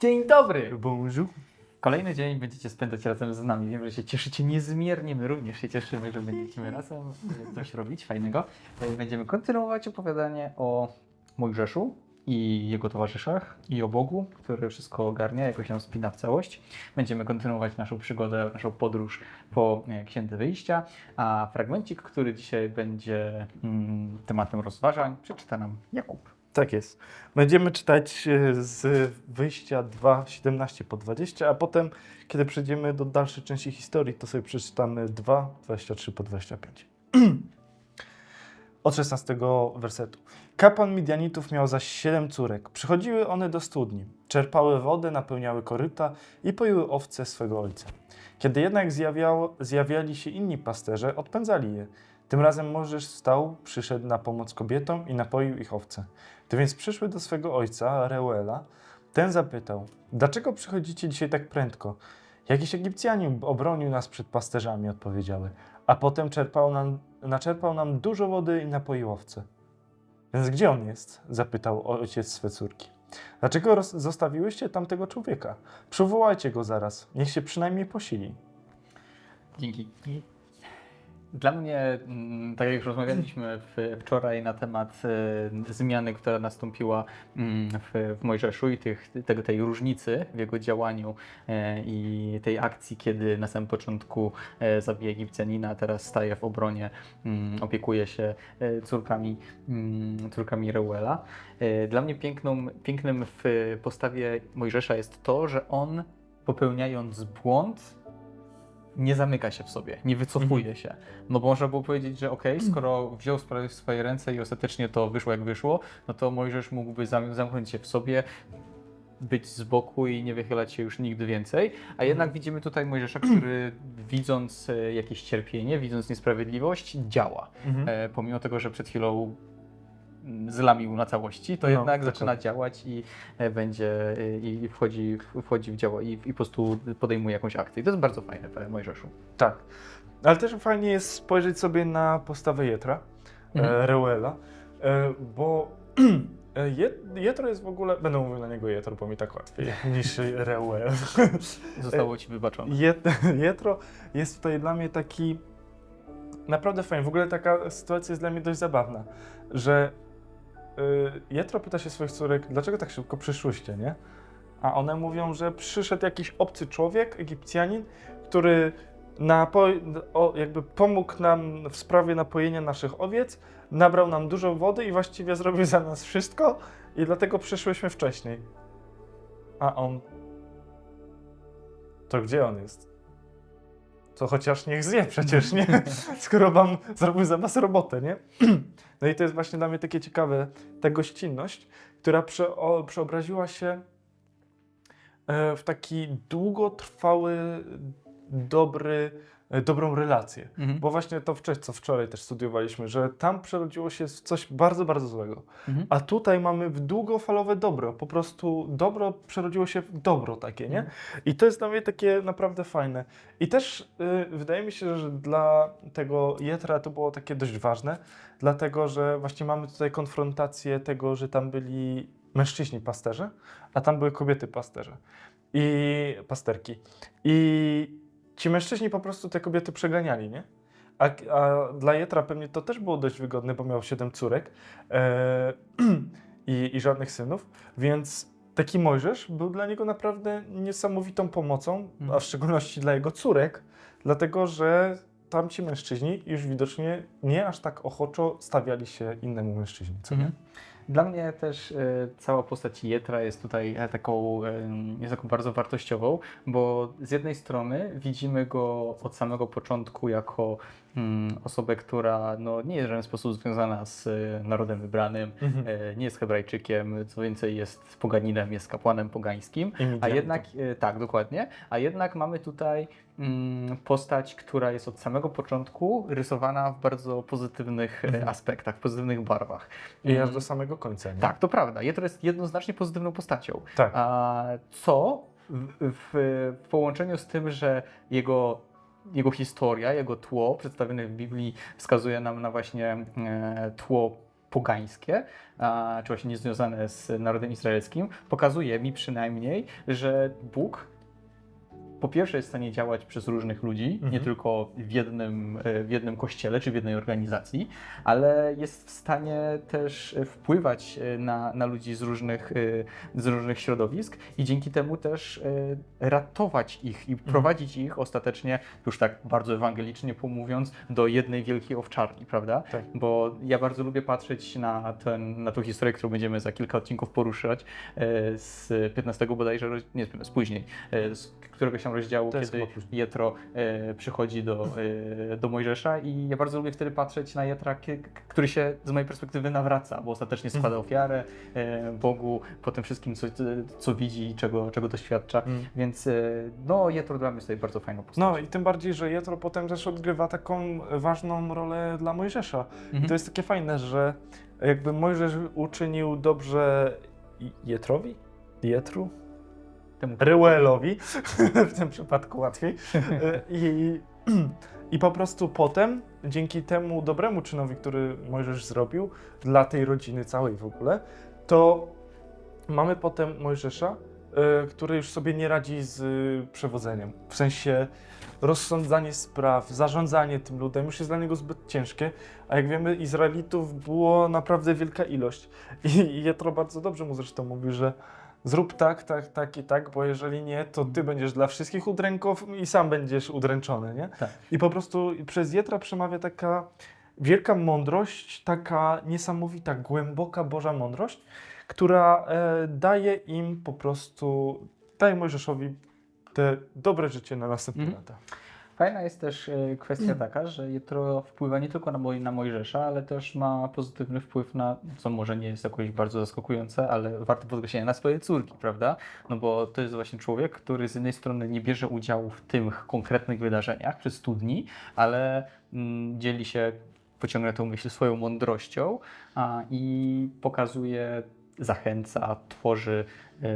Dzień dobry! Bonjour. Kolejny dzień będziecie spędzać razem z nami. Wiem, że się cieszycie niezmiernie. My również się cieszymy, że będziemy razem coś robić fajnego. E, Będziemy kontynuować opowiadanie o Mojżeszu i jego towarzyszach i o Bogu, który wszystko ogarnia, jakoś nam spina w całość. Będziemy kontynuować naszą przygodę, naszą podróż po e, Księdze Wyjścia, a fragmencik, który dzisiaj będzie mm, tematem rozważań, przeczyta nam Jakub. Tak jest. Będziemy czytać e, z wyjścia 2, 17 po 20, a potem, kiedy przejdziemy do dalszej części historii, to sobie przeczytamy 2, 23 po 25. Od 16 wersetu. Kapłan Midianitów miał zaś siedem córek. Przychodziły one do studni, czerpały wodę, napełniały koryta i poiły owce swego ojca. Kiedy jednak zjawiało, zjawiali się inni pasterze, odpędzali je. Tym razem Możesz wstał, przyszedł na pomoc kobietom i napoił ich owce. Gdy więc przyszły do swego ojca, Reuela, ten zapytał, dlaczego przychodzicie dzisiaj tak prędko? Jakiś Egipcjanin obronił nas przed pasterzami, odpowiedziały, a potem czerpał nam, naczerpał nam dużo wody i napoił owce. Więc gdzie on jest? zapytał ojciec swe córki. Dlaczego roz- zostawiłyście tamtego człowieka? Przywołajcie go zaraz, niech się przynajmniej posili. Dzięki. Dla mnie, mm, tak jak już rozmawialiśmy wczoraj na temat e, zmiany, która nastąpiła mm, w, w Mojżeszu i tych, tego, tej różnicy w jego działaniu e, i tej akcji, kiedy na samym początku e, zabija Egipcjanina, teraz staje w obronie, mm, opiekuje się e, córkami, córkami Reuela. Dla mnie piękną, pięknym w postawie Mojżesza jest to, że on popełniając błąd, nie zamyka się w sobie, nie wycofuje się. No bo można było powiedzieć, że okej, skoro wziął sprawę w swoje ręce i ostatecznie to wyszło jak wyszło, no to Mojżesz mógłby zam- zamknąć się w sobie, być z boku i nie wychylać się już nigdy więcej. A jednak widzimy tutaj Mojżesza, który widząc e, jakieś cierpienie, widząc niesprawiedliwość, działa. E, pomimo tego, że przed chwilą zlamił na całości, to No, jednak zaczyna działać i e, będzie e, i wchodzi, wchodzi w działo i, i po prostu podejmuje jakąś akcję. I to jest bardzo fajne w Mojżeszu. Tak. Ale też fajnie jest spojrzeć sobie na postawę Jetra, Mhm. e, Reuela, e, bo Je- Jetro jest w ogóle, będę mówił na niego Jetro, bo mi tak łatwiej niż Reuel. Zostało ci wybaczone. Jet- Jetro jest tutaj dla mnie taki naprawdę fajny. W ogóle taka sytuacja jest dla mnie dość zabawna, że Jetro pyta się swoich córek, dlaczego tak szybko przyszłyście, nie? A one mówią, że przyszedł jakiś obcy człowiek, Egipcjanin, który napo- o, jakby pomógł nam w sprawie napojenia naszych owiec, nabrał nam dużo wody i właściwie zrobił za nas wszystko i dlatego przyszłyśmy wcześniej. A on to gdzie on jest? To chociaż niech zje przecież, nie? Skoro wam zrobił za was robotę, nie? No i to jest właśnie dla mnie takie ciekawe, ta gościnność, która prze, o, przeobraziła się e, w taki długotrwały, dobry, dobrą relację. Mhm. Bo właśnie to wcześniej, co wczoraj też studiowaliśmy, że tam przerodziło się w coś bardzo, bardzo złego. Mhm. A tutaj mamy w długofalowe dobro. Po prostu dobro przerodziło się w dobro takie, nie? Mhm. I to jest dla mnie takie naprawdę fajne. I też y, wydaje mi się, że dla tego Jetra to było takie dość ważne, dlatego że właśnie mamy tutaj konfrontację tego, że tam byli mężczyźni pasterze, a tam były kobiety pasterze i pasterki. I ci mężczyźni po prostu te kobiety przeganiali, nie? A, a dla Jetra pewnie to też było dość wygodne, bo miał siedem córek e, i, i żadnych synów, więc taki Mojżesz był dla niego naprawdę niesamowitą pomocą, a Mhm. w szczególności dla jego córek, dlatego że tamci mężczyźni już widocznie nie aż tak ochoczo stawiali się innemu mężczyźnie. Co nie? Dla mnie też e, cała postać Jetra jest tutaj e, taką, jest taką bardzo wartościową, bo z jednej strony widzimy go od samego początku jako osobę, która no, nie jest w żaden sposób związana z e, narodem wybranym, Mhm. e, nie jest Hebrajczykiem, co więcej jest poganinem, jest kapłanem pogańskim. A jednak, e, tak, dokładnie. A jednak mamy tutaj mm, postać, która jest od samego początku rysowana w bardzo pozytywnych Mhm. aspektach, w pozytywnych barwach. I aż Mm, do samego końca. Nie? Tak, to prawda. Jetro jest jednoznacznie pozytywną postacią. Tak. A co w, w, w połączeniu z tym, że jego, jego historia, jego tło przedstawione w Biblii wskazuje nam na właśnie e, tło pogańskie, czy właśnie niezwiązane z narodem izraelskim, pokazuje mi przynajmniej, że Bóg po pierwsze jest w stanie działać przez różnych ludzi, Mhm. nie tylko w jednym, e, w jednym kościele czy w jednej organizacji, ale jest w stanie też wpływać e, na, na ludzi z różnych, e, z różnych środowisk i dzięki temu też ratować ich i prowadzić ich ostatecznie, już tak bardzo ewangelicznie pomówiąc, do jednej wielkiej owczarni, prawda? Tak. Bo ja bardzo lubię patrzeć na, ten, na tą historię, którą będziemy za kilka odcinków poruszać z 15 bodajże, nie z 15, później, z któregoś tam rozdziału, To kiedy. Jetro e, przychodzi do, e, do Mojżesza i ja bardzo lubię wtedy patrzeć na Jetra, który się z mojej perspektywy nawraca, bo ostatecznie składa Mhm. ofiarę e, Bogu po tym wszystkim, co, co widzi i czego, czego doświadcza. Mm. Więc e, no, Jetro dla mnie jest tutaj bardzo fajną postacią. No i tym bardziej, że Jetro potem też odgrywa taką ważną rolę dla Mojżesza. I Mhm. to jest takie fajne, że jakby Mojżesz uczynił dobrze Jetrowi? Jetru? Temu- Reuelowi, w tym przypadku łatwiej. E, I, I po prostu potem, dzięki temu dobremu czynowi, który Mojżesz zrobił dla tej rodziny całej w ogóle, to mamy potem Mojżesza, e, który już sobie nie radzi z e, przewodzeniem. W sensie rozsądzanie spraw, zarządzanie tym ludem już jest dla niego zbyt ciężkie, a jak wiemy, Izraelitów było naprawdę wielka ilość. I, i Jetro bardzo dobrze mu zresztą mówi, że zrób tak, tak, tak i tak, bo jeżeli nie, to ty będziesz dla wszystkich udręków i sam będziesz udręczony, nie? Tak. I po prostu przez Jetra przemawia taka wielka mądrość, taka niesamowita, głęboka Boża mądrość, która e, daje im po prostu, daje Mojżeszowi te dobre życie na następne Mhm. lata. Fajna jest też e, kwestia taka, że Jetro wpływa nie tylko na, Moj- na Mojżesza, ale też ma pozytywny wpływ na, co może nie jest jakoś bardzo zaskakujące, ale warte podkreślenia, na swoje córki, prawda? No bo to jest właśnie człowiek, który z jednej strony nie bierze udziału w tych konkretnych wydarzeniach przez studni, ale mm, dzieli się, pociągnę tę myśl, swoją mądrością a, i pokazuje, zachęca, tworzy,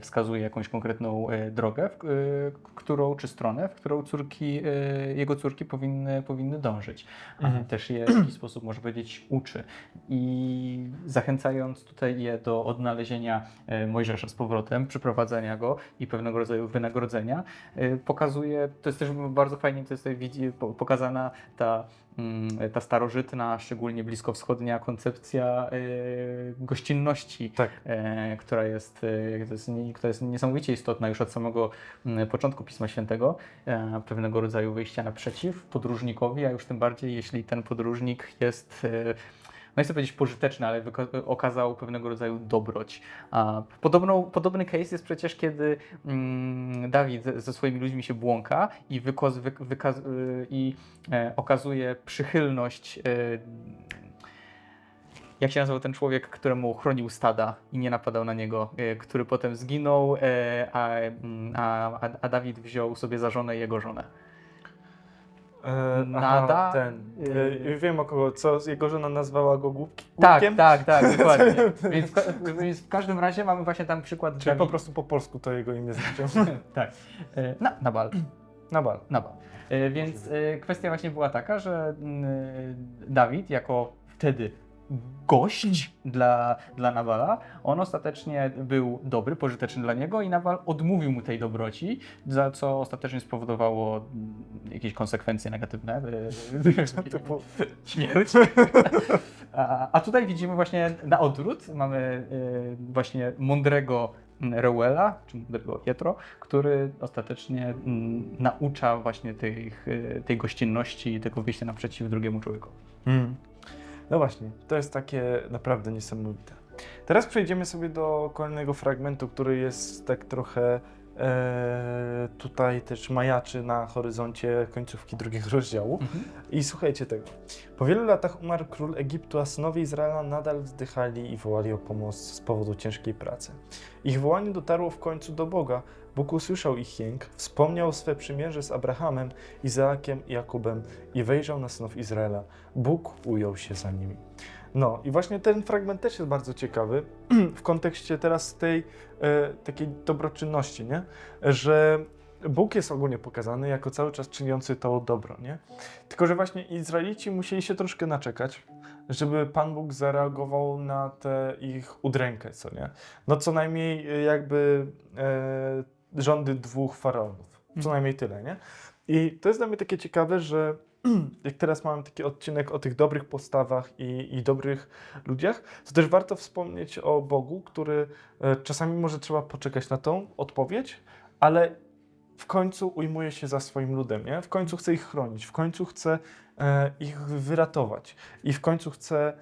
wskazuje jakąś konkretną e, drogę, w, e, którą, czy stronę, w którą córki, e, jego córki powinny, powinny dążyć. A Mhm. Też je w jakiś sposób, można powiedzieć, uczy. I zachęcając tutaj je do odnalezienia e, Mojżesza z powrotem, przyprowadzenia go i pewnego rodzaju wynagrodzenia, e, pokazuje, to jest też bardzo fajnie, to jest tutaj widzi, po- pokazana ta, mm, ta starożytna, szczególnie bliskowschodnia koncepcja e, gościnności, Tak. e, która, jest, e, to jest, która jest niesamowicie istotna już od samego mm, początku Pisma Świętego, e, pewnego rodzaju wyjścia naprzeciw podróżnikowi, a już tym bardziej, jeśli ten podróżnik jest, e, no nie chcę powiedzieć pożyteczny, ale okazał pewnego rodzaju dobroć. Podobną, podobny case jest przecież, kiedy mm, Dawid ze- swoimi ludźmi się błąka i, wykaz, wy, wykaz, i e, okazuje przychylność jak się nazywał ten człowiek, któremu chronił stada i nie napadał na niego, e, który potem zginął, e, a, mm, a, a- a Dawid wziął sobie za żonę jego żonę. E, aha, Nada, ten. y- E, wiem o kogo, co jego żona nazwała go głupki, Tak, głupkiem. tak, tak, dokładnie. więc, w więc w każdym razie mamy właśnie tam przykład Czyli po Dawid- prostu po polsku to jego imię znaczyło. Tak. E, Na, Nabal. Nabal. Nabal. E, Więc e, kwestia właśnie była taka, że mm, Dawid jako wtedy gość dla, dla Nawala, on ostatecznie był dobry, pożyteczny dla niego i Nawal odmówił mu tej dobroci, za co ostatecznie spowodowało mm, jakieś konsekwencje negatywne. Śmierć. A, a tutaj widzimy właśnie na odwrót, mamy e, właśnie mądrego mm, Reuela, czy mądrego Jetro, który ostatecznie mm, naucza właśnie tych, e, tej gościnności i tego wyjścia naprzeciw drugiemu człowiekowi. Mm. No właśnie, to jest takie naprawdę niesamowite. Teraz przejdziemy sobie do kolejnego fragmentu, który jest tak trochę e, tutaj też majaczy na horyzoncie końcówki drugiego rozdziału. I słuchajcie tego. Po wielu latach umarł król Egiptu, a synowie Izraela nadal wzdychali i wołali o pomoc z powodu ciężkiej pracy. Ich wołanie dotarło w końcu do Boga. Bóg usłyszał ich jęk, wspomniał swe przymierze z Abrahamem, Izaakiem i Jakubem i wejrzał na synów Izraela. Bóg ujął się za nimi. No i właśnie ten fragment też jest bardzo ciekawy w kontekście teraz tej e, takiej dobroczynności, nie? Że Bóg jest ogólnie pokazany jako cały czas czyniący to dobro, nie? Tylko, że właśnie Izraelici musieli się troszkę naczekać, żeby Pan Bóg zareagował na tę ich udrękę, co nie? No co najmniej y, jakby e, rządy dwóch faraonów. Co Mhm. najmniej tyle, nie? I to jest dla mnie takie ciekawe, że jak teraz mamy taki odcinek o tych dobrych postawach i, i dobrych ludziach, to też warto wspomnieć o Bogu, który e, czasami może trzeba poczekać na tą odpowiedź, ale w końcu ujmuje się za swoim ludem, nie? W końcu chce ich chronić, w końcu chce e, ich wyratować i w końcu chce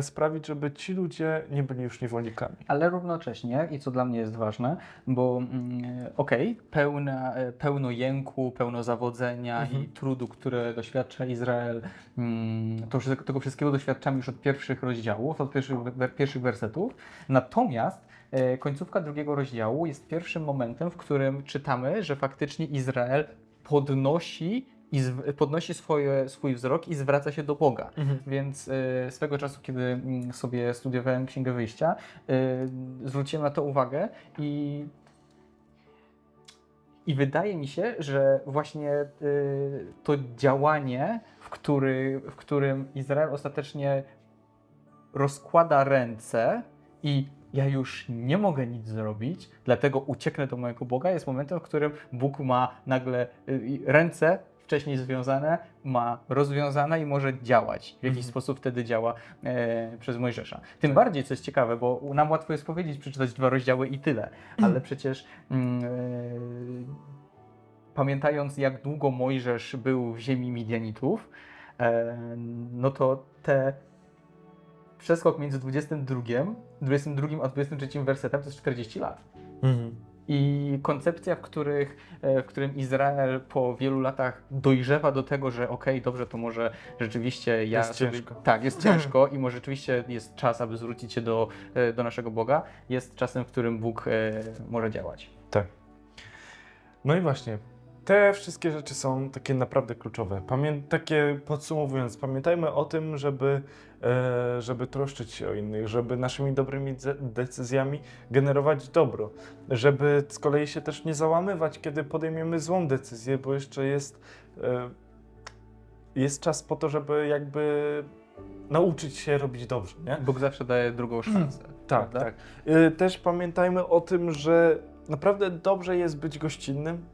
sprawić, żeby ci ludzie nie byli już niewolnikami. Ale równocześnie, i co dla mnie jest ważne, bo mm, okej, pełna, e, pełno jęku, pełno zawodzenia Mhm. i trudu, które doświadcza Izrael, mm, to, wszystko- tego wszystkiego doświadczamy już od pierwszych rozdziałów, od pierwszych, pierwszych wersetów. Natomiast e, końcówka drugiego rozdziału jest pierwszym momentem, w którym czytamy, że faktycznie Izrael podnosi, i podnosi swoje, swój wzrok i zwraca się do Boga. Więc y, swego czasu, kiedy mm, sobie studiowałem Księgę Wyjścia, y, zwróciłem na to uwagę i, i wydaje mi się, że właśnie y, to działanie, w, który, w którym Izrael ostatecznie rozkłada ręce i ja już nie mogę nic zrobić, dlatego ucieknę do mojego Boga, jest momentem, w którym Bóg ma nagle y, ręce wcześniej związane, ma rozwiązane i może działać. W jakiś Mhm. sposób wtedy działa e, przez Mojżesza. Tym Tak. bardziej, co jest ciekawe, bo nam łatwo jest powiedzieć, przeczytać dwa rozdziały i tyle, ale przecież mm, e, pamiętając, jak długo Mojżesz był w ziemi Midianitów, e, no to te przeskok między 22, 22 a 23 wersetem to jest 40 lat. I koncepcja, w, których, e, w którym Izrael po wielu latach dojrzewa do tego, że okej, dobrze, to może rzeczywiście ja Jest ciężko. Tak, jest ciężko i może rzeczywiście jest czas, aby zwrócić się do, e, do naszego Boga, jest czasem, w którym Bóg e, może działać. Tak. No i właśnie, te wszystkie rzeczy są takie naprawdę kluczowe. Pamię takie podsumowując, pamiętajmy o tym, żeby, żeby troszczyć się o innych, żeby naszymi dobrymi de- decyzjami generować dobro, żeby z kolei się też nie załamywać, kiedy podejmiemy złą decyzję, bo jeszcze jest, e, jest czas po to, żeby jakby nauczyć się robić dobrze, nie? Bóg zawsze daje drugą szansę. Tak, prawda? tak. Y, Też pamiętajmy o tym, że naprawdę dobrze jest być gościnnym,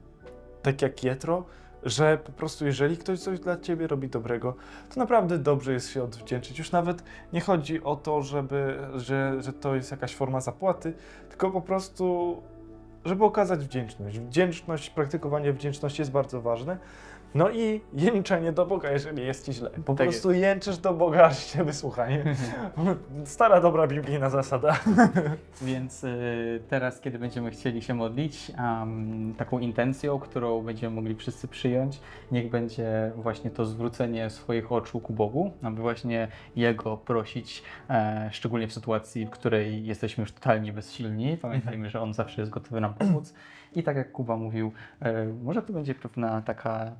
tak jak Jetro, że po prostu jeżeli ktoś coś dla ciebie robi dobrego, to naprawdę dobrze jest się odwdzięczyć. Już nawet nie chodzi o to, żeby, że, że to jest jakaś forma zapłaty, tylko po prostu, żeby okazać wdzięczność. Wdzięczność, praktykowanie wdzięczności jest bardzo ważne. No i jęczenie do Boga, jeżeli jest ci źle. Po Tak prostu jęczysz do Boga, aż cię wysłucha. Stara, dobra biblijna zasada. Więc y, teraz, kiedy będziemy chcieli się modlić, um, taką intencją, którą będziemy mogli wszyscy przyjąć, niech będzie właśnie to zwrócenie swoich oczu ku Bogu, aby właśnie Jego prosić, e, szczególnie w sytuacji, w której jesteśmy już totalnie bezsilni. Pamiętajmy, że On zawsze jest gotowy nam pomóc. I tak jak Kuba mówił, e, może to będzie pewna taka,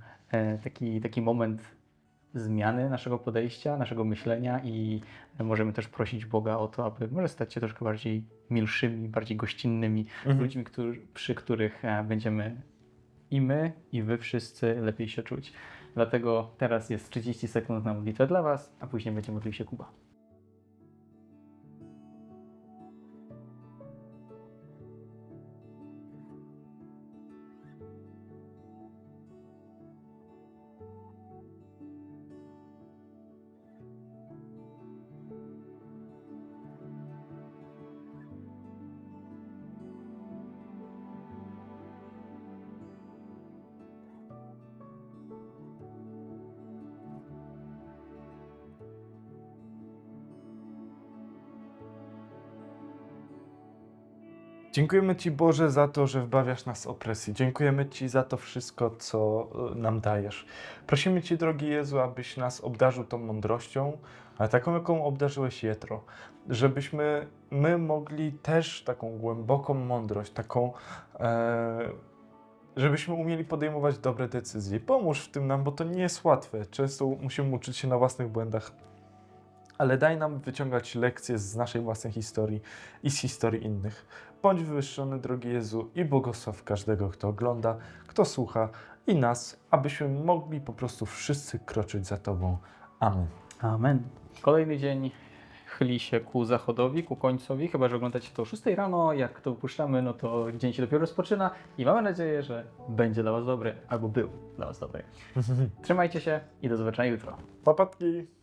taki, taki moment zmiany naszego podejścia, naszego myślenia i możemy też prosić Boga o to, aby może stać się troszkę bardziej milszymi, bardziej gościnnymi ludźmi, którzy, przy których e, będziemy i my, i wy wszyscy lepiej się czuć. Dlatego teraz jest 30 sekund na modlitwę dla Was, a później będzie modlił się Kuba. Dziękujemy Ci Boże za to, że wbawiasz nas opresji. Dziękujemy Ci za to wszystko, co e, nam dajesz. Prosimy Cię, drogi Jezu, abyś nas obdarzył tą mądrością, ale taką, jaką obdarzyłeś Jetro. Żebyśmy my mogli też taką głęboką mądrość, taką, e, żebyśmy umieli podejmować dobre decyzje. Pomóż w tym nam, bo to nie jest łatwe. Często musimy uczyć się na własnych błędach. Ale daj nam wyciągać lekcje z naszej własnej historii i z historii innych. Bądź wywyższony, drogi Jezu, i błogosław każdego, kto ogląda, kto słucha i nas, abyśmy mogli po prostu wszyscy kroczyć za Tobą. Amen. Amen. Kolejny dzień chyli się ku zachodowi, ku końcowi, chyba że oglądacie to o 6 rano, jak to wypuszczamy, no to dzień się dopiero rozpoczyna i mamy nadzieję, że będzie dla Was dobry, albo był dla Was dobry. Trzymajcie się i do zobaczenia jutro. Papatki!